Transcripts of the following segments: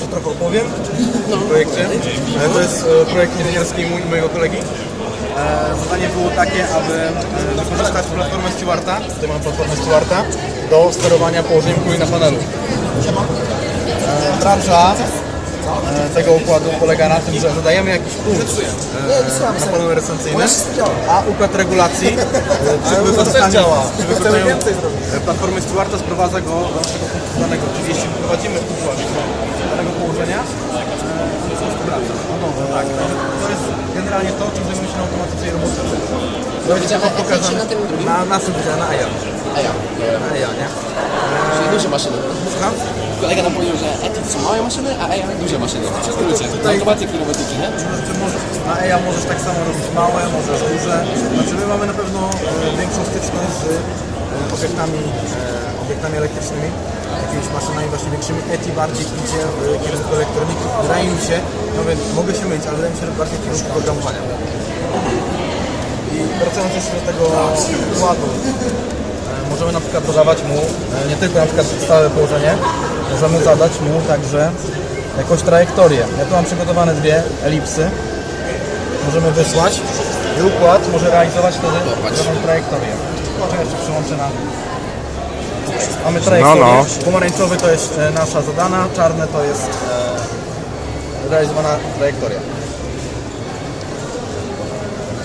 trochę opowiem o projekcie. E, To jest e, projekt inżynierski mój i mojego kolegi. E, Zadanie było takie, aby wykorzystać platformę Stewarta, tutaj mam platformę Stewarta, do sterowania położeniem kuli na panelu. Branża tego układu polega na tym, że zadajemy jakiś punkt e, na panelu recensyjnym, a układ regulacji e, przy wykorzystaniu, przy wykorzystaniu e, platformy Stewarta sprowadza go do naszego punktu danego. Czyli jeśli wprowadzimy układ do danego położenia, e, tak. To jest generalnie to, czym zajmujemy się na automatyce i roboty. Będzie to pokazane na tym drugim? na naszym wydziale, na EJA. A ja. Na EJA, nie? Czyli duże maszyny. Słucham? Kolega nam powiedział, że ETIC są małe maszyny, a EA duże maszyny. W skrócie. Automatyki, robotyki, nie? Czy możesz, na EJA możesz tak samo robić małe, możesz duże. Znaczy my mamy na pewno e, większą styczność z e, obiektami, e, obiektami elektrycznymi, jakimiś maszynami właśnie większymi. ETI bardziej idzie w kierunku elektroniki. Wydaje mi się, no wiem, mogę się mylić, ale wydaje mi się, że bardziej w kierunku programowania. I wracając jeszcze do tego układu, możemy na przykład dodawać mu e, nie tylko na przykład stałe położenie, możemy zadać mu także jakąś trajektorię. Ja tu mam przygotowane dwie elipsy, możemy wysłać i układ może realizować wtedy daną trajektorię. Czekaj, jeszcze przyłączę na... Mamy trajektorię. No, Pomarańczowy to jest e, nasza zadana, czarne to jest e, realizowana trajektoria.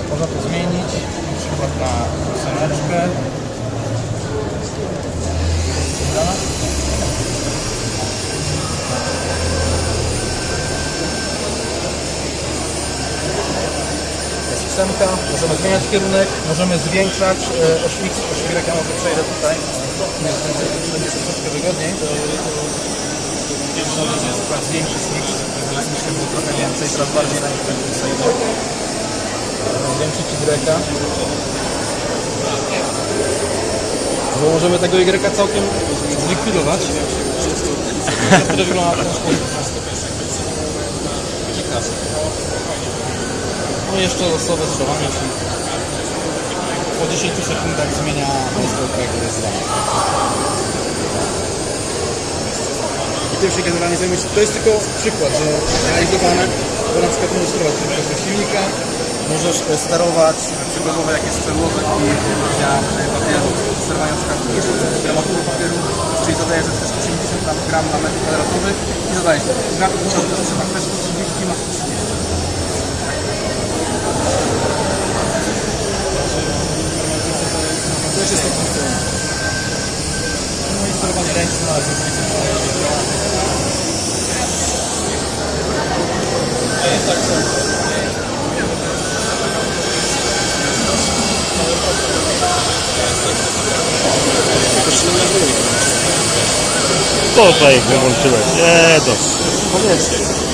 Można to zmienić, na przykład na ósemeczkę. Ósemka, możemy zmieniać kierunek, możemy zwiększać e, oś X, oś Y, ja może przejdę tutaj. Nie, będzie, będzie troszeczkę wygodniej. Można na przykład zwiększyć X, żeby myślę było trochę więcej, teraz bardziej na nich będzie przejdę. Zwiększyć Y. Bo możemy tego Y całkiem zlikwidować. Które wygląda w ten sposób. No jeszcze losowe zdawanie, czyli po 10 sekundach zmienia miejsce, jak jest tym się generalnie zajmujesz. To jest tylko przykład, że realizowane, bo na przykład możesz sterować prędkością silnika, możesz sterować przykładowo jakieś przełożek i ja papieru, sterowania na przykład gramaturą papieru, czyli zadajesz że chcesz 80 gram na metr kwadratowy i zadajesz to. Gram to 30, masz 30. i sterowanie ręczne, ale to jest To tutaj wyłączyłeś. Nie, to. Powiedzcie.